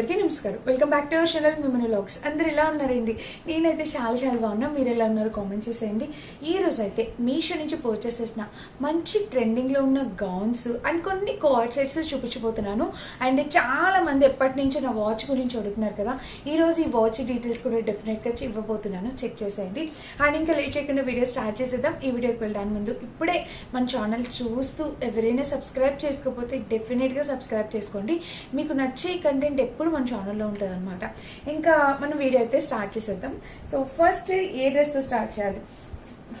అందరికీ నమస్కారం welcome back to our channel మిమ్మల్ని లాగ్స్ అందరు ఎలా ఉన్నారండి? నేనైతే చాలా చాలా బాగున్నా. మీరు ఎలా ఉన్నారు కామెంట్ చేసేయండి. ఈ రోజు అయితే మీషో నుంచి పర్చేస్ చేసిన మంచి ట్రెండింగ్లో ఉన్న గౌన్స్ అండ్ కొన్ని కోఆర్డ్ సెట్స్ చూపించబోతున్నాను. అండ్ చాలా మంది ఎప్పటి నుంచో నా వాచ్ గురించి అడుగుతున్నారు కదా. ఈరోజు ఈ వాచ్ డీటెయిల్స్ కూడా డెఫినెట్గా ఇవ్వబోతున్నాను. చెక్ చేసేయండి. అండ్ ఇంకా లేట్ చేయకుండా వీడియో స్టార్ట్ చేసేద్దాం. ఈ వీడియోకి వెళ్ళడానికి ముందు ఇప్పుడే మన ఛానల్ చూస్తూ ఎవరైనా సబ్స్క్రైబ్ చేసుకోకపోతే డెఫినెట్గా సబ్స్క్రైబ్ చేసుకోండి. మీకు నచ్చే కంటెంట్ ఎప్పుడు మన ఛానల్లో ఉంటుంది అనమాట ఇంకా మనం వీడియో అయితే స్టార్ట్ చేసేద్దాం. సో ఫస్ట్ ఏ డ్రెస్తో స్టార్ట్ చేయాలి?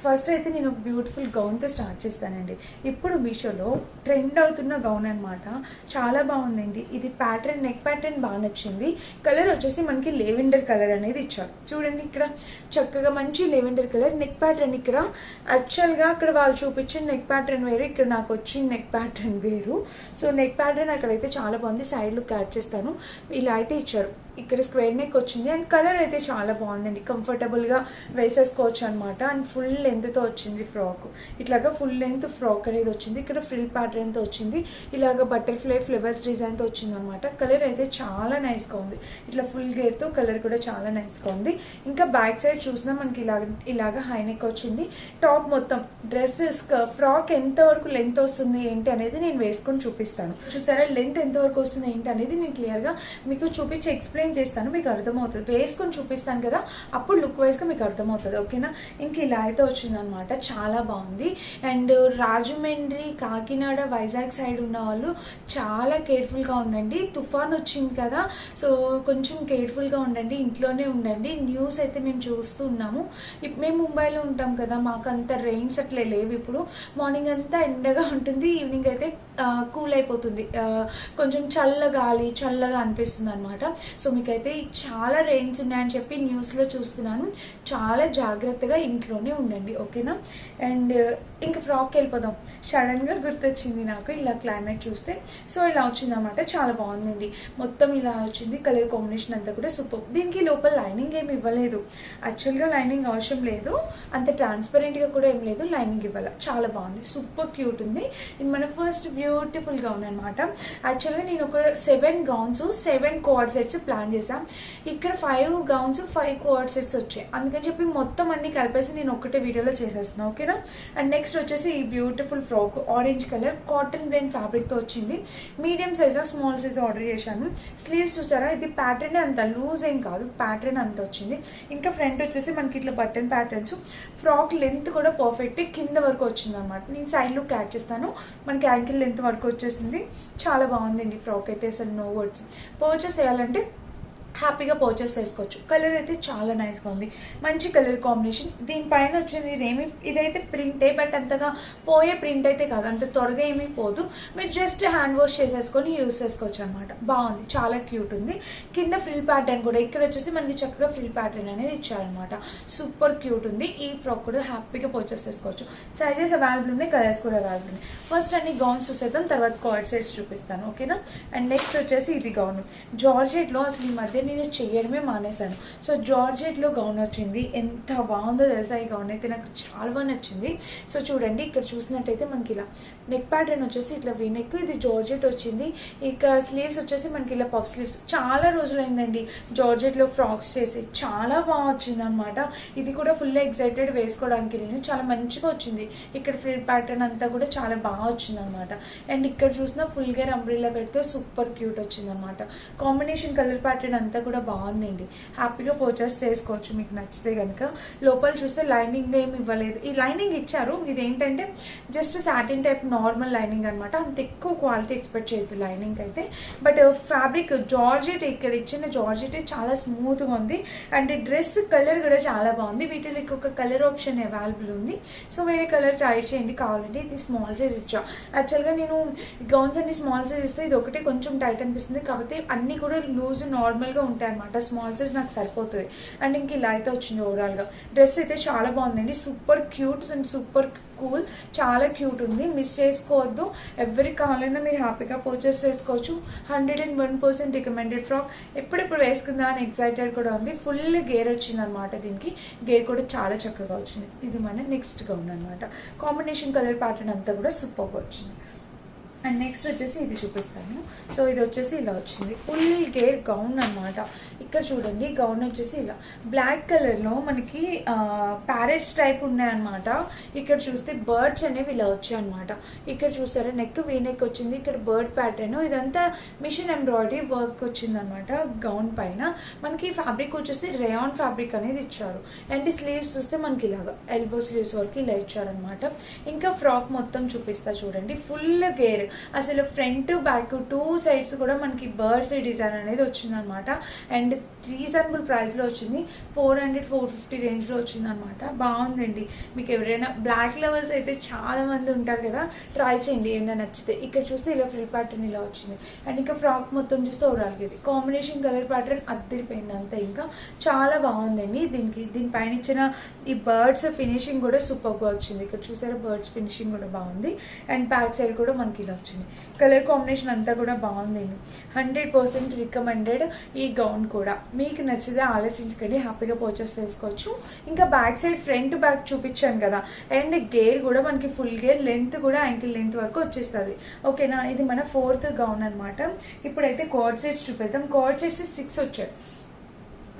ఫస్ట్ అయితే నేను ఒక బ్యూటిఫుల్ గౌన్తో స్టార్ట్ చేస్తానండి. ఇప్పుడు మీషోలో ట్రెండ్ అవుతున్న గౌన్ అనమాట చాలా బాగుందండి. ఇది ప్యాటర్న్ నెక్ ప్యాటర్న్ బాగా నచ్చింది. కలర్ వచ్చేసి మనకి లెవెండర్ కలర్ అనేది ఇచ్చారు. చూడండి ఇక్కడ చక్కగా మంచి లెవెండర్ కలర్ నెక్ ప్యాటర్న్ ఇక్కడ. యాక్చువల్గా అక్కడ వాళ్ళు చూపించిన నెక్ ప్యాటర్న్ వేరు ఇక్కడ నాకు వచ్చిన నెక్ ప్యాటర్న్ వేరు. సో నెక్ ప్యాటర్న్ అక్కడైతే చాలా బాగుంది. సైడ్ లుక్ యాడ్ చేస్తాను. ఇలా అయితే ఇచ్చారు. ఇక్కడ స్క్వేర్ నెక్ వచ్చింది. అండ్ కలర్ అయితే చాలా బాగుందండి. కంఫర్టబుల్గా వేసేసుకోవచ్చు అనమాట అండ్ ఫుల్ లెంత్తో వచ్చింది ఫ్రాక్. ఇట్లాగా ఫుల్ లెంత్ ఫ్రాక్ అనేది వచ్చింది. ఇక్కడ ఫ్రిల్ ప్యాటర్న్తో వచ్చింది. ఇలాగ బటర్ఫ్లై ఫ్లవర్స్ డిజైన్తో వచ్చింది అనమాట కలర్ అయితే చాలా నైస్గా ఉంది. ఇట్లా ఫుల్ గేర్తో కలర్ కూడా చాలా నైస్గా ఉంది. ఇంకా బ్యాక్ సైడ్ చూసినా మనకి ఇలాగ ఇలాగ హై నెక్ వచ్చింది. టాప్ మొత్తం డ్రెస్ ఫ్రాక్ ఎంత వరకు లెంత్ వస్తుంది ఏంటి అనేది నేను వేసుకొని చూపిస్తాను. చూసారా లెంత్ ఎంత వరకు వస్తుంది ఏంటి అనేది నేను క్లియర్గా మీకు చూపించి ఎక్స్ప్లెయిన్ చేస్తాను మీకు అర్థమవుతుంది. వేసుకొని చూపిస్తాను కదా అప్పుడు లుక్ వైజ్గా మీకు అర్థమవుతుంది ఓకేనా? ఇంక ఇలా అయితే వచ్చిందనమాట చాలా బాగుంది. అండ్ రాజమండ్రి కాకినాడ వైజాగ్ సైడ్ ఉన్న వాళ్ళు చాలా కేర్ఫుల్గా ఉండండి. తుఫాన్ వచ్చింది కదా సో కొంచెం కేర్ఫుల్గా ఉండండి ఇంట్లోనే ఉండండి. న్యూస్ అయితే మేము చూస్తున్నాము మేము ముంబైలో ఉంటాం కదా మాకు అంత రెయిన్స్ అట్లే లేవు ఇప్పుడు. మార్నింగ్ అంతా ఎండగా ఉంటుంది ఈవినింగ్ అయితే కూల్ అయిపోతుంది. కొంచెం చల్ల గాలి చల్లగా అనిపిస్తుంది అనమాట సో అయితే చాలా రెయిన్స్ ఉన్నాయని చెప్పి న్యూస్లో చూస్తున్నాను. చాలా జాగ్రత్తగా ఇంట్లోనే ఉండండి ఓకేనా అండ్ uh, ఇంక ఫ్రాక్కి వెళ్ళిపోదాం. సడన్గా గుర్తొచ్చింది నాకు ఇలా క్లైమేట్ చూస్తే. సో ఇలా వచ్చిందన్నమాట. చాలా బాగుందండి. మొత్తం ఇలా వచ్చింది. కలర్ కాంబినేషన్ అంతా కూడా సూపర్ దీనికి లోపల లైనింగ్ ఏమి ఇవ్వలేదు. యాక్చువల్గా లైనింగ్ అవసరం లేదు. అంత ట్రాన్స్పరెంట్గా కూడా ఏం లేదు. లైనింగ్ ఇవ్వాలి. చాలా బాగుంది. సూపర్ క్యూట్ ఉంది. ఇది మన ఫస్ట్ బ్యూటిఫుల్ గౌన్ అనమాట యాక్చువల్గా నేను ఒక seven gowns seven coord sets plan చేశాను ఇక్కడ five gowns five coord sets వచ్చాయి. అందుకని చెప్పి మొత్తం అన్ని కలిపేసి నేను ఒకటే వీడియోలో చేసేస్తున్నాను ఓకేనా? అండ్ నెక్స్ట్ వచ్చేసి ఈ beautiful frock orange colour cotton blend ఫ్యాబ్రిక్తో వచ్చింది. Medium size small size order చేశాను. స్లీవ్స్ చూసారా? ఇది ప్యాటర్న్ అంత లూజ్ ఏం కాదు ప్యాటర్న్ అంత వచ్చింది. ఇంకా ఫ్రంట్ వచ్చేసి మనకి ఇట్లా బటన్ ప్యాటర్న్స్ ఫ్రాక్ లెంత్ కూడా పర్ఫెక్ట్ కింద వరకు వచ్చింది అనమాట నేను సైడ్ లుక్ యాడ్ చేస్తాను. మనకి యాంకిల్ లెంత్ వరకు వచ్చేసింది. చాలా బాగుందండి ఫ్రాక్ అయితే అసలు నో వర్డ్స్ పర్చేస్ చేయాలంటే హ్యాపీగా పర్చేస్ చేసుకోవచ్చు. కలర్ అయితే చాలా నైస్గా ఉంది. మంచి కలర్ కాంబినేషన్. దీనిపైన వచ్చింది ఇదేమి? ఇదైతే ప్రింటే బట్ అంతగా పోయే ప్రింట్ అయితే కాదు. అంత త్వరగా ఏమీ పోదు. మీరు జస్ట్ హ్యాండ్ వాష్ చేసేసుకొని యూస్ చేసుకోవచ్చు అనమాట బాగుంది. చాలా క్యూట్ ఉంది. కింద ఫ్రిల్ ప్యాటర్న్ కూడా. ఇక్కడ వచ్చేసి మనకి చక్కగా ఫ్రిల్ ప్యాటర్న్ అనేది ఇచ్చారనమాట సూపర్ క్యూట్ ఉంది. ఈ ఫ్రాక్ కూడా హ్యాపీగా పర్చేస్ చేసుకోవచ్చు. సైజెస్ అవైలబుల్ ఉన్నాయి. కలర్స్ కూడా అవైలబుల్ ఉన్నాయి. ఫస్ట్ అన్ని గౌన్స్ చూసేద్దాం. తర్వాత కార్డ్ సెట్స్ చూపిస్తాను. ఓకేనా? అండ్ నెక్స్ట్ వచ్చేసి ఇది గౌన్. జార్జెట్లో అసలు ఈ మధ్య నేను చేయడమే మానేశాను. సో జార్జెట్లో గౌన్ వచ్చింది ఎంత బాగుందో తెలుసా ఈ గౌన్ అయితే? నాకు చాలా బాగా నచ్చింది. సో చూడండి ఇక్కడ చూసినట్టయితే మనకి ఇలా నెక్ ప్యాటర్న్ వచ్చేసి ఇట్లా వీ నెక్ ఇది జార్జెట్ వచ్చింది. ఇక స్లీవ్స్ వచ్చేసి మనకి ఇలా పఫ్ స్లీవ్స్ చాలా రోజులైందండి జార్జెట్లో ఫ్రాక్స్ చేసి. చాలా బాగా వచ్చింది అనమాట ఇది కూడా ఫుల్ ఎగ్జైటెడ్ వేసుకోవడానికి నేను. చాలా మంచిగా వచ్చింది. ఇక్కడ ఫ్రిల్ ప్యాటర్న్ అంతా కూడా చాలా బాగా వచ్చింది అనమాట అండ్ ఇక్కడ చూసిన ఫుల్ గేర్ అంబ్రిల్లా పెడితే సూపర్ క్యూట్ వచ్చింది అనమాట కాంబినేషన్ కలర్ ప్యాటర్న్ అంతా కూడా బాగుందండి. హ్యాపీగా పర్చేస్ చేసుకోవచ్చు మీకు నచ్చితే కనుక లోపల చూస్తే లైనింగ్ ఏమి ఇవ్వలేదు. ఈ లైనింగ్ ఇచ్చారు. ఇది ఏంటంటే just satin type normal lining అనమాట అంత ఎక్కువ క్వాలిటీ ఎక్స్పెక్ట్ చేయదు లైనింగ్ అయితే. బట్ ఫ్యాబ్రిక్ జార్జెట్ ఇక్కడ ఇచ్చిన జార్జెట్ చాలా స్మూత్గా ఉంది. అండ్ డ్రెస్ కలర్ కూడా చాలా బాగుంది. వీటిలో ఒక కలర్ ఆప్షన్ అవైలబుల్ ఉంది. సో వేరే కలర్ ట్రై చేయండి. కావాలంటే ఇది స్మాల్ సైజ్ ఇచ్చా. యాక్చువల్గా నేను గౌన్స్ అన్ని స్మాల్ సైజ్ ఇస్తే ఇది ఒకటి కొంచెం టైట్ అనిపిస్తుంది. కాకపోతే అన్ని కూడా లూజ్ నార్మల్గా ఉంటాయి అనమాట స్మాల్ సైజ్ నాకు సరిపోతుంది. అండ్ ఇంక ఇలా అయితే వచ్చింది ఓవరాల్గా డ్రెస్ అయితే చాలా బాగుందండి. Super cute and super cool చాలా క్యూట్ ఉంది. మిస్ చేసుకోవద్దు. ఎవరికి కావాలన్నా మీరు హ్యాపీగా పర్చేస్ చేసుకోవచ్చు. Hundred and one percent recommended frock ఎప్పుడెప్పుడు వేసుకుందా అని ఎక్సైటెడ్ కూడా ఉంది. ఫుల్ గేర్ వచ్చింది అనమాట దీనికి. గేర్ కూడా చాలా చక్కగా వచ్చింది. ఇది మన నెక్స్ట్గా ఉందన్నమాట అనమాట కాంబినేషన్ కలర్ ప్యాటర్న్ అంతా కూడా సూపర్గా వచ్చింది. అండ్ నెక్స్ట్ వచ్చేసి ఇది చూపిస్తాను. సో ఇది వచ్చేసి ఇలా వచ్చింది. ఫుల్ గేర్ గౌన్ అన్నమాట. ఇక్కడ చూడండి గౌన్ వచ్చేసి ఇలా. బ్లాక్ కలర్లో మనకి ప్యారెట్స్ టైప్ ఉన్నాయన్నమాట ఇక్కడ చూస్తే బర్డ్స్ అనేవి ఇలా వచ్చాయన్నమాట ఇక్కడ చూసారా నెక్ వీ నెక్ వచ్చింది. ఇక్కడ బర్డ్ ప్యాటర్న్ ఇదంతా మిషన్ ఎంబ్రాయిడరీ వర్క్ వచ్చిందనమాట గౌన్ పైన. మనకి ఫ్యాబ్రిక్ వచ్చేసి రేయాన్ ఫ్యాబ్రిక్ అనేది ఇచ్చారు. అండ్ స్లీవ్స్ చూస్తే మనకి ఇలాగా ఎల్బో స్లీవ్స్ వరకు ఇలా ఇచ్చారనమాట ఇంకా ఫ్రాక్ మొత్తం చూపిస్తా చూడండి. ఫుల్ గేర్ అసలు ఫ్రంట్ బ్యాక్ టూ సైడ్స్ కూడా మనకి బర్డ్స్ డిజైన్ అనేది వచ్చిందనమాట అండ్ రీజనబుల్ ప్రైస్లో వచ్చింది. ఫోర్ హండ్రెడ్ ఫోర్ ఫిఫ్టీ రేంజ్లో వచ్చిందనమాట బాగుందండి. మీకు ఎవరైనా బ్లాక్ లవర్స్ అయితే చాలా మంది ఉంటారు కదా ట్రై చేయండి. ఏమైనా నచ్చితే ఇక్కడ చూస్తే ఇలా ఫ్రీ ప్యాటర్న్ ఇలా వచ్చింది. అండ్ ఇంకా ఫ్రాక్ మొత్తం చూస్తే ఓవరాల్గా ఇది. కాంబినేషన్ కలర్ ప్యాటర్న్ అద్దరిపోయింది అంతా ఇంకా. చాలా బాగుందండి. దీనికి దీనిపైన ఇచ్చిన ఈ బర్డ్స్ ఫినిషింగ్ కూడా సూపర్గా వచ్చింది. ఇక్కడ చూసారా బర్డ్స్ ఫినిషింగ్ కూడా బాగుంది. అండ్ బ్యాక్ సైడ్ కూడా మనకి ఇలా వచ్చింది. కలర్ కాంబినేషన్ అంతా కూడా బాగుంది. హండ్రెడ్ పర్సెంట్ రికమెండెడ్ ఈ గౌన్ కూడా. మీకు నచ్చితే ఆలోచించకండి హ్యాపీగా పర్చేస్ చేసుకోవచ్చు. ఇంకా బ్యాక్ సైడ్ ఫ్రంట్ బ్యాక్ చూపించాను కదా. అండ్ గేర్ కూడా మనకి ఫుల్ గేర్ లెంత్ కూడా యాంకిల్ లెంత్ వరకు వచ్చేస్తుంది. ఓకేనా? ఇది మన ఫోర్త్ గౌన్ అనమాట ఇప్పుడైతే కోడ్ సెట్స్ చూపిద్దాం. కోడ్ సెట్స్ సిక్స్ వచ్చాయి.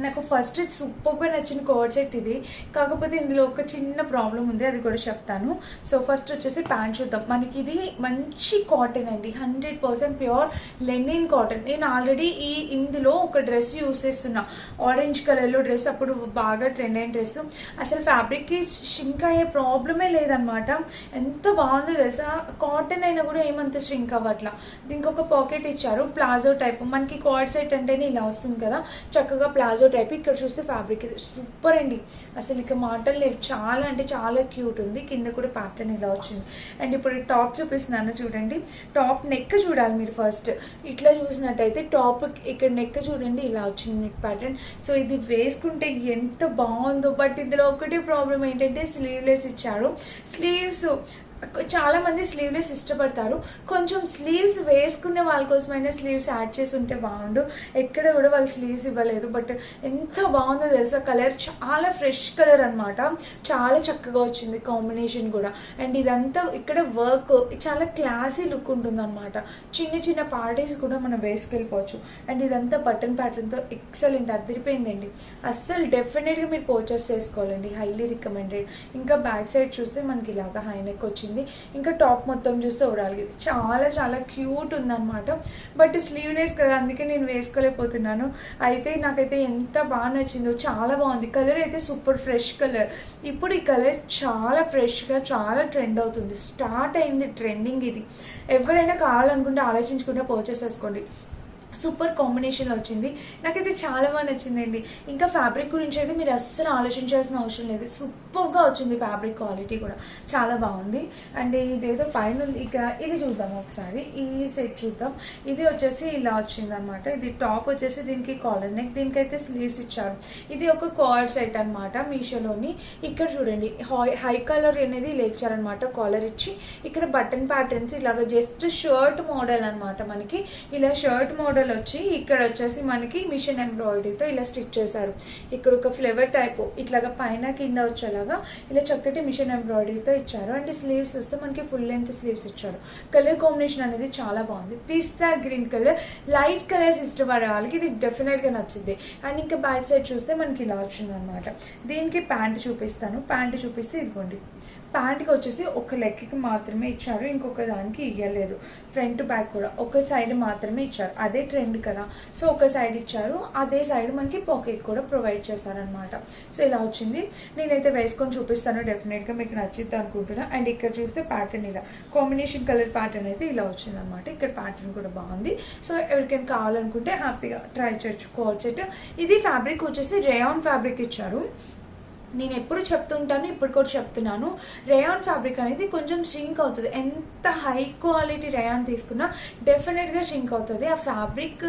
నాకు ఫస్ట్ సూపర్గా నచ్చిన కోడ్ సెట్ ఇది. కాకపోతే ఇందులో ఒక చిన్న ప్రాబ్లం ఉంది అది కూడా చెప్తాను. సో ఫస్ట్ వచ్చేసి ప్యాంట్ చూద్దాం. మనకి ఇది మంచి కాటన్ అండి. Hundred percent pure linen cotton నేను ఆల్రెడీ ఈ ఇందులో ఒక డ్రెస్ యూస్ చేస్తున్నా. ఆరెంజ్ కలర్లో డ్రెస్ అప్పుడు బాగా ట్రెండ్ అయిన డ్రెస్ అసలు ఫ్యాబ్రిక్కి షింక్ అయ్యే ప్రాబ్లమే లేదనమాట ఎంత బాగుందో తెలుసా? కాటన్ అయినా కూడా ఏమంత షింక్ అవ్వట్లా. దీనికి ఒక పాకెట్ ఇచ్చారు. ప్లాజో టైప్ మనకి కార్డ్ సెట్ అంటేనే ఇలా వస్తుంది కదా. చక్కగా ప్లాజో టైప్ ఇక్కడ చూస్తే ఫ్యాబ్రిక్ ఇది సూపర్ అండి. అసలు ఇక మాటలు లేవు. చాలా అంటే చాలా క్యూట్ ఉంది. కింద కూడా ప్యాటర్న్ ఇలా వచ్చింది. అండ్ ఇప్పుడు టాప్ చూపిస్తున్నాను చూడండి. టాప్ నెక్ చూడాలి మీరు ఫస్ట్ ఇట్లా చూసినట్టయితే టాప్ ఇక్కడ నెక్ చూడండి ఇలా వచ్చింది నెక్ ప్యాటర్న్ సో ఇది వేసుకుంటే ఎంత బాగుందో. బట్ ఇందులో ఒకటే ప్రాబ్లం ఏంటంటే స్లీవ్లెస్ ఇచ్చారు. స్లీవ్స్ చాలా మంది స్లీవ్లెస్ ఇష్టపడతారు. కొంచెం స్లీవ్స్ వేసుకునే వాళ్ళ కోసమైనా స్లీవ్స్ యాడ్ చేసి ఉంటే బాగుండు. ఎక్కడ కూడా వాళ్ళు స్లీవ్స్ ఇవ్వలేదు. బట్ ఎంత బాగుందో తెలుసా? కలర్ చాలా ఫ్రెష్ కలర్ అనమాట చాలా చక్కగా వచ్చింది కాంబినేషన్ కూడా. అండ్ ఇదంతా ఇక్కడ వర్క్ చాలా క్లాసీ లుక్ ఉంటుంది అనమాట చిన్న చిన్న పార్టీస్ కూడా మనం వేసుకెళ్ళిపోవచ్చు. అండ్ ఇదంతా బటన్ ప్యాటర్న్తో ఎక్సలెంట్ అదిరిపోయిందండి. అస్సలు డెఫినెట్గా మీరు పర్చేస్ చేసుకోవాలండి. హైలీ రికమెండెడ్ ఇంకా బ్యాక్ సైడ్ చూస్తే మనకి ఇలాగా హైనెక్ వచ్చింది. వచ్చింది ఇంకా టాప్ మొత్తం చూస్తే ఓవరాల్గా ఇది చాలా చాలా క్యూట్ ఉందన్నమాట. బట్ స్లీవ్లెస్ కదా అందుకే నేను వేసుకోలేకపోతున్నాను. అయితే నాకైతే ఎంత బాగా నచ్చిందో చాలా బాగుంది. కలర్ అయితే సూపర్ ఫ్రెష్ కలర్. ఇప్పుడు ఈ కలర్ చాలా ఫ్రెష్గా చాలా ట్రెండ్ అవుతుంది. స్టార్ట్ అయింది ట్రెండింగ్ ఇది. ఎవరైనా కావాలనుకుంటే ఆలోచించుకుంటే పర్చేస్ చేసుకోండి. సూపర్ కాంబినేషన్లో వచ్చింది. నాకైతే చాలా బాగా నచ్చిందండి. ఇంకా ఫ్యాబ్రిక్ గురించి అయితే మీరు అస్సలు ఆలోచించాల్సిన అవసరం లేదు. సూపర్గా వచ్చింది ఫ్యాబ్రిక్ క్వాలిటీ కూడా. చాలా బాగుంది. అండ్ ఇదేదో పైన ఉంది. ఇక ఇది చూద్దాం ఒకసారి. ఈ సెట్ చూద్దాం. ఇది వచ్చేసి ఇలా వచ్చింది అనమాట ఇది టాప్ వచ్చేసి దీనికి కాలర్ నెక్ దీనికైతే స్లీవ్స్ ఇచ్చారు. ఇది ఒక కార్డ్ సెట్ అనమాట మీషోలోని. ఇక్కడ చూడండి. హై హై కలర్ అనేది ఇలా ఇచ్చారనమాట కాలర్ ఇచ్చి. ఇక్కడ బటన్ ప్యాటర్న్స్ ఇలాగ జస్ట్ షర్ట్ మోడల్ అన్నమాట మనకి. ఇలా షర్ట్ మోడల్ వచ్చి ఇక్కడ వచ్చేసి మనకి మిషన్ ఎంబ్రాయిడరీతో ఇలా స్టిచ్ చేశారు. ఇక్కడ ఒక ఫ్లేవర్ టైప్ ఇట్లాగా పైన కింద వచ్చేలాగా ఇలా చక్కటి మిషన్ ఎంబ్రాయిడరీతో ఇచ్చారు. అండ్ స్లీవ్స్ వస్తే మనకి ఫుల్ లెంత్ స్లీవ్స్ ఇచ్చారు. కలర్ కాంబినేషన్ అనేది చాలా బాగుంది. పిస్తా గ్రీన్ కలర్ లైట్ కలర్స్ ఇష్టపడే వాళ్ళకి ఇది డెఫినెట్గా నచ్చింది. అండ్ ఇంకా బ్యాక్ సైడ్ చూస్తే మనకి ఇలా వచ్చింది అనమాట దీనికి ప్యాంట్ చూపిస్తాను. ప్యాంట్ చూపిస్తే ఇదిగోండి. ప్యాంట్కి వచ్చేసి ఒక లెగ్కి మాత్రమే ఇచ్చారు. ఇంకొక దానికి ఇవ్వలేదు ఫ్రంట్ బ్యాక్ కూడా ఒక సైడ్ మాత్రమే ఇచ్చారు. అదే ట్రెండ్ కదా. సో ఒక సైడ్ ఇచ్చారు అదే సైడ్ మనకి పాకెట్ కూడా ప్రొవైడ్ చేస్తారనమాట సో ఇలా వచ్చింది. నేనైతే వేసుకొని చూపిస్తాను డెఫినెట్గా మీకు నచ్చింది అనుకుంటున్నా. అండ్ ఇక్కడ చూస్తే ప్యాటర్న్ ఇలా. కాంబినేషన్ కలర్ ప్యాటర్న్ అయితే ఇలా వచ్చింది అనమాట ఇక్కడ ప్యాటర్న్ కూడా బాగుంది. సో ఎవరికైనా కావాలనుకుంటే హ్యాపీగా ట్రై చేయొచ్చు సెట్ ఇది ఫ్యాబ్రిక్ వచ్చేసి రేయాన్ ఫ్యాబ్రిక్ ఇచ్చారు. నేను ఎప్పుడు చెప్తుంటాను ఇప్పుడు కూడా చెప్తున్నాను. రేయాన్ ఫ్యాబ్రిక్ అనేది కొంచెం షింక్ అవుతుంది. ఎంత హై క్వాలిటీ రేయాన్ తీసుకున్నా డెఫినెట్గా షింక్ అవుతుంది. ఆ ఫ్యాబ్రిక్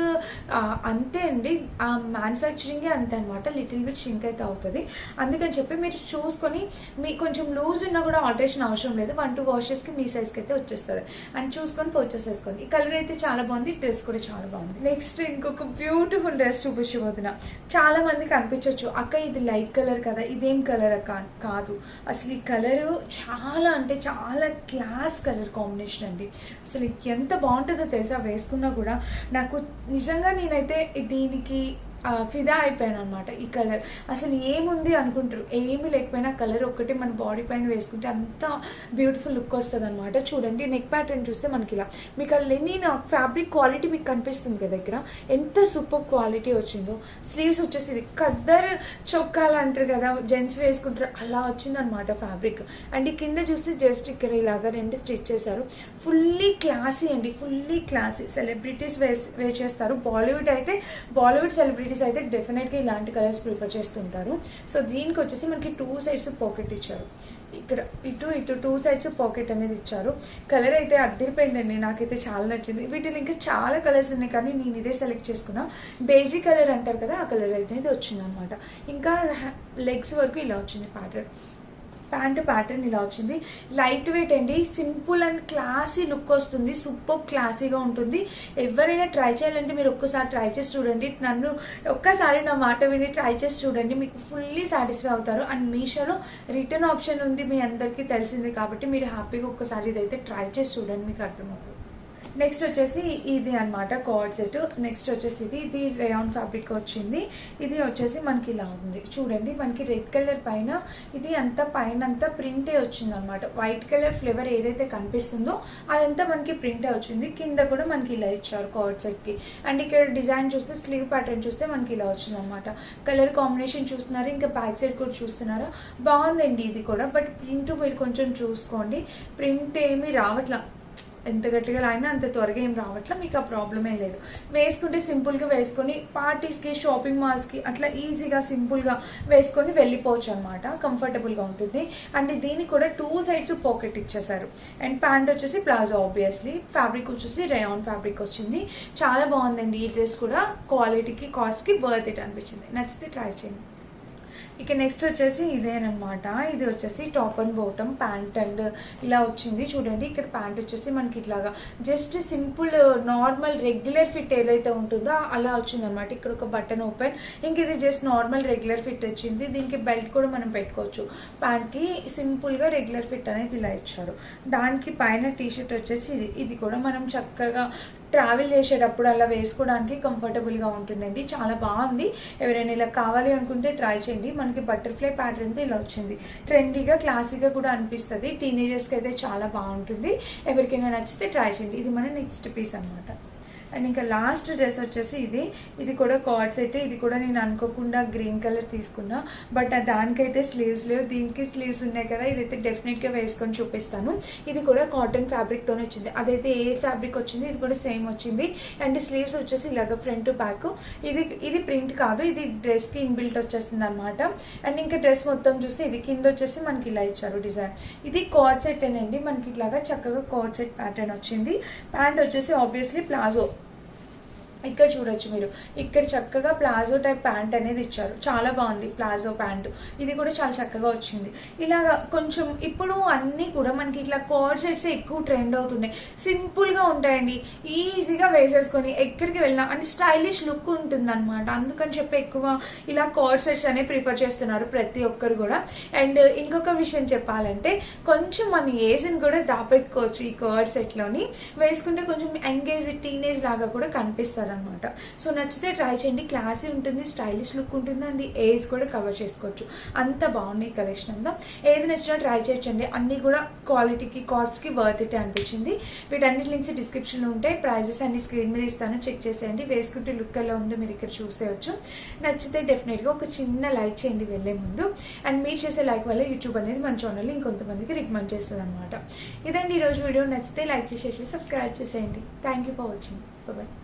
అంతే అండి. ఆ మ్యానుఫ్యాక్చరింగే అంతే అనమాట లిటిల్ బిట్ షింక్ అయితే అవుతుంది. అందుకని చెప్పి మీరు చూసుకొని మీ కొంచెం లూజ్ ఉన్నా కూడా ఆల్టరేషన్ అవసరం లేదు. వన్ టూ వాషెస్కి మీ సైజ్కి అయితే వచ్చేస్తుంది. అండ్ చూసుకొని పర్చేస్ చేసుకోండి. ఈ కలర్ అయితే చాలా బాగుంది. డ్రెస్ కూడా చాలా బాగుంది. నెక్స్ట్ ఇంకొక బ్యూటిఫుల్ డ్రెస్ చూపించబోతున్నా. చాలా మందికి అనిపించవచ్చు అక్క ఇది లైట్ కలర్ కదా. ఇదే సేమ్ కలర్ కాదు. అసలు ఈ కలరు చాలా అంటే చాలా క్లాస్ కలర్ కాంబినేషన్ అండి. అసలు ఎంత బాగుంటుందో తెలుసా? వేసుకున్నా కూడా నాకు నిజంగా నేనైతే దీనికి ఫిదా అయిపోయాను అనమాట ఈ కలర్. అసలు ఏముంది అనుకుంటారు. ఏమి లేకపోయినా కలర్ ఒక్కటి మన బాడీ పైన వేసుకుంటే అంత బ్యూటిఫుల్ లుక్ వస్తుంది అనమాట చూడండి నెక్ ప్యాటర్న్ చూస్తే మనకి ఇలా. మీకు ఆ లెనిన్ ఫ్యాబ్రిక్ క్వాలిటీ మీకు కనిపిస్తుంది కదా ఇక్కడ. ఎంత సూపర్ క్వాలిటీ వచ్చిందో. స్లీవ్స్ వచ్చేసి ఇది కద్దర్ చొక్కాలు అంటారు కదా జెంట్స్ వేసుకుంటారు. అలా వచ్చిందనమాట ఫ్యాబ్రిక్. అండ్ ఈ కింద చూస్తే జస్ట్ ఇక్కడ ఇలాగా రెండు స్టిచ్ చేశారు. ఫుల్లీ క్లాసీ అండి ఫుల్లీ క్లాసీ. సెలబ్రిటీస్ వేస్ వేర్ చేస్తారు బాలీవుడ్ అయితే బాలీవుడ్ సెలబ్రిటీ లేడీస్ అయితే డెఫినెట్గా ఇలాంటి కలర్స్ ప్రిఫర్ చేస్తుంటారు. సో దీనికి వచ్చేసి మనకి టూ సైడ్స్ పాకెట్ ఇచ్చారు. ఇక్కడ ఇటు ఇటు టూ సైడ్స్ పాకెట్ అనేది ఇచ్చారు. కలర్ అయితే అద్దరిపోయిందండి నాకైతే చాలా నచ్చింది. వీటిలో ఇంకా చాలా కలర్స్ ఉన్నాయి కానీ నేను ఇదే సెలెక్ట్ చేసుకున్నా. బేజీ కలర్ అంటారు కదా ఆ కలర్ అనేది వచ్చింది అనమాట ఇంకా లెగ్స్ వరకు ఇలా వచ్చింది ప్యాటర్న్ ప్యాంట్ ప్యాటర్న్ ఇలా వచ్చింది. లైట్ వెయిట్ అండి. సింపుల్ అండ్ క్లాసీ లుక్ వస్తుంది. సూపర్ క్లాసీగా ఉంటుంది. ఎవరైనా ట్రై చేయాలంటే మీరు ఒక్కసారి ట్రై చేసి చూడండి. నన్ను ఒక్కసారి నా మాట విని ట్రై చేసి చూడండి. మీకు ఫుల్లీ సాటిస్ఫై అవుతారు. అండ్ మీషోలో రిటర్న్ ఆప్షన్ ఉంది. మీ అందరికీ తెలిసింది కాబట్టి మీరు హ్యాపీగా ఒక్కసారి ఇదైతే ట్రై చేసి చూడండి. మీకు అర్థమవుతుంది. నెక్స్ట్ వచ్చేసి ఇది అన్నమాట కార్డ్ సెట్ నెక్స్ట్ వచ్చేసి ఇది ఇది రేయాన్ ఫ్యాబ్రిక్ వచ్చింది. ఇది వచ్చేసి మనకి ఇలా ఉంది. చూడండి మనకి రెడ్ కలర్ పైన ఇది అంతా పైన అంతా ప్రింటే వచ్చింది అనమాట వైట్ కలర్ ఫ్లేవర్ ఏదైతే కనిపిస్తుందో అదంతా మనకి ప్రింటే వచ్చింది. కింద కూడా మనకి ఇలా ఇచ్చారు కార్డ్ సెట్కి. అండ్ ఇక్కడ డిజైన్ చూస్తే స్లీవ్ ప్యాటర్న్ చూస్తే మనకి ఇలా వచ్చింది అనమాట కలర్ కాంబినేషన్ చూస్తున్నారు? ఇంకా బ్యాక్ సైడ్ కూడా చూస్తున్నారా? బాగుందండి ఇది కూడా. బట్ ప్రింట్ మీరు కొంచెం చూసుకోండి. ప్రింట్ ఏమీ రావట్లా. ఎంత గట్టిగా లాగినా అంత త్వరగా ఏం రావట్లే మీకు ఆ ప్రాబ్లమే లేదు. వేసుకుంటే సింపుల్గా వేసుకొని పార్టీస్కి షాపింగ్ మాల్స్కి అట్లా ఈజీగా సింపుల్గా వేసుకొని వెళ్ళిపోవచ్చు అనమాట కంఫర్టబుల్గా ఉంటుంది. అండ్ దీనికి కూడా టూ సైడ్స్ పాకెట్ ఇచ్చేసారు అండ్ ప్యాంట్ వచ్చేసి ప్లాజో ఆబ్వియస్లీ ఫ్యాబ్రిక్ వచ్చేసి రేయాన్ ఫ్యాబ్రిక్ వచ్చింది. చాలా బాగుందండి ఈ డ్రెస్ కూడా. క్వాలిటీకి కాస్ట్కి వర్త్ ఇట్ అనిపించింది. నచ్చితే ట్రై చేయండి. ఇక నెక్స్ట్ వచ్చేసి ఇదేనమాట. ఇది వచ్చేసి top and bottom pant and ఇలా వచ్చింది. చూడండి ఇక్కడ ప్యాంట్ వచ్చేసి మనకి ఇట్లాగా just simple normal regular fit ఏదైతే ఉంటుందో అలా వచ్చింది అనమాట ఇక్కడ ఒక బటన్ ఓపెన్ ఇంక ఇది జస్ట్ నార్మల్ రెగ్యులర్ ఫిట్ వచ్చింది. దీనికి బెల్ట్ కూడా మనం పెట్టుకోవచ్చు. ప్యాంట్కి సింపుల్గా రెగ్యులర్ ఫిట్ అనేది ఇలా ఇచ్చారు దానికి పైన టీ షర్ట్ వచ్చేసి ఇది. ఇది కూడా మనం చక్కగా ట్రావెల్ చేసేటప్పుడు అలా వేసుకోవడానికి కంఫర్టబుల్గా ఉంటుందండి. చాలా బాగుంది. ఎవరైనా ఇలా కావాలి అనుకుంటే ట్రై చేయండి. మనకి బటర్ఫ్లై ప్యాటర్న్తో ఇలా వచ్చింది. ట్రెండీగా క్లాసీగా కూడా అనిపిస్తుంది. టీనేజర్స్కి అయితే చాలా బాగుంటుంది. ఎవరికైనా నచ్చితే ట్రై చేయండి. ఇది మన నెక్స్ట్ పీస్ అనమాట అండ్ ఇంకా లాస్ట్ డ్రెస్ వచ్చేసి ఇది. ఇది కూడా కార్డ్ సెట్. ఇది కూడా నేను అనుకోకుండా గ్రీన్ కలర్ తీసుకున్నా. బట్ దానికైతే స్లీవ్స్ లేవు. దీనికి స్లీవ్స్ ఉన్నాయి కదా. ఇదైతే డెఫినెట్గా వేసుకొని చూపిస్తాను. ఇది కూడా కాటన్ ఫ్యాబ్రిక్తో వచ్చింది. అదైతే ఏ ఫ్యాబ్రిక్ వచ్చింది ఇది కూడా సేమ్ వచ్చింది. అండ్ స్లీవ్స్ వచ్చేసి ఇలాగ ఫ్రంట్ బ్యాక్. ఇది ఇది ప్రింట్ కాదు. ఇది డ్రెస్కి ఇన్బిల్ట్ వచ్చేస్తుంది అనమాట అండ్ ఇంకా డ్రెస్ మొత్తం చూస్తే ఇది కింద వచ్చేసి మనకి ఇలా ఇచ్చారు డిజైన్. ఇది కార్డ్ సెట్ అండి మనకి ఇట్లాగా చక్కగా కార్డ్ సెట్ ప్యాటర్న్ వచ్చింది. ప్యాంట్ వచ్చేసి ఆబ్వియస్లీ ప్లాజో. ఇక్కడ చూడొచ్చు మీరు. ఇక్కడ చక్కగా ప్లాజో టైప్ ప్యాంట్ అనేది ఇచ్చారు. చాలా బాగుంది ప్లాజో ప్యాంట్. ఇది కూడా చాలా చక్కగా వచ్చింది. ఇలాగా కొంచెం ఇప్పుడు అన్నీ కూడా మనకి ఇట్లా కోడ్ సెట్స్ ఎక్కువ ట్రెండ్ అవుతున్నాయి. సింపుల్గా ఉంటాయండి. ఈజీగా వేసేసుకొని ఎక్కడికి వెళ్ళినా అంటే స్టైలిష్ లుక్ ఉంటుంది అనమాట అందుకని చెప్పి ఎక్కువ ఇలా కోడ్ సెట్స్ అనేవి ప్రిఫర్ చేస్తున్నారు ప్రతి ఒక్కరు కూడా. అండ్ ఇంకొక విషయం చెప్పాలంటే కొంచెం మన ఏజ్ని కూడా దాపెట్టుకోవచ్చు ఈ కోడ్ సెట్లోని. వేసుకుంటే కొంచెం ఎంగేజ్ టీనేజ్ లాగా కూడా కనిపిస్తారు అనమాట సో నచ్చితే ట్రై చేయండి. క్లాసీ ఉంటుంది స్టైలిష్ లుక్ ఉంటుంది అండ్ ఏజ్ కూడా కవర్ చేసుకోవచ్చు. అంత బాగున్నాయి కలెక్షన్ అంతా. ఏది నచ్చినా ట్రై చేయొచ్చండి. అన్ని కూడా క్వాలిటీకి కాస్ట్కి వర్త్ ఇట్ అనిపించింది. వీటన్నిటి లింక్స్ డిస్క్రిప్షన్లో ఉంటాయి. ప్రైజెస్ అన్ని స్క్రీన్ మీద ఇస్తాను. చెక్ చేసేయండి. వేసుకుంటే లుక్ ఎలా ఉందో మీరు ఇక్కడ చూసేయచ్చు. నచ్చితే డెఫినెట్గా ఒక చిన్న లైక్ చేయండి వెళ్ళే ముందు. అండ్ మీరు చేసే లైక్ వల్ల యూట్యూబ్ అనేది మన ఛానల్ ఇంకొంతమందికి రికమెండ్ చేస్తుంది అనమాట ఇదండి ఈరోజు వీడియో. నచ్చితే లైక్ చేసేసి సబ్స్క్రైబ్ చేసేయండి. Thank you for watching bye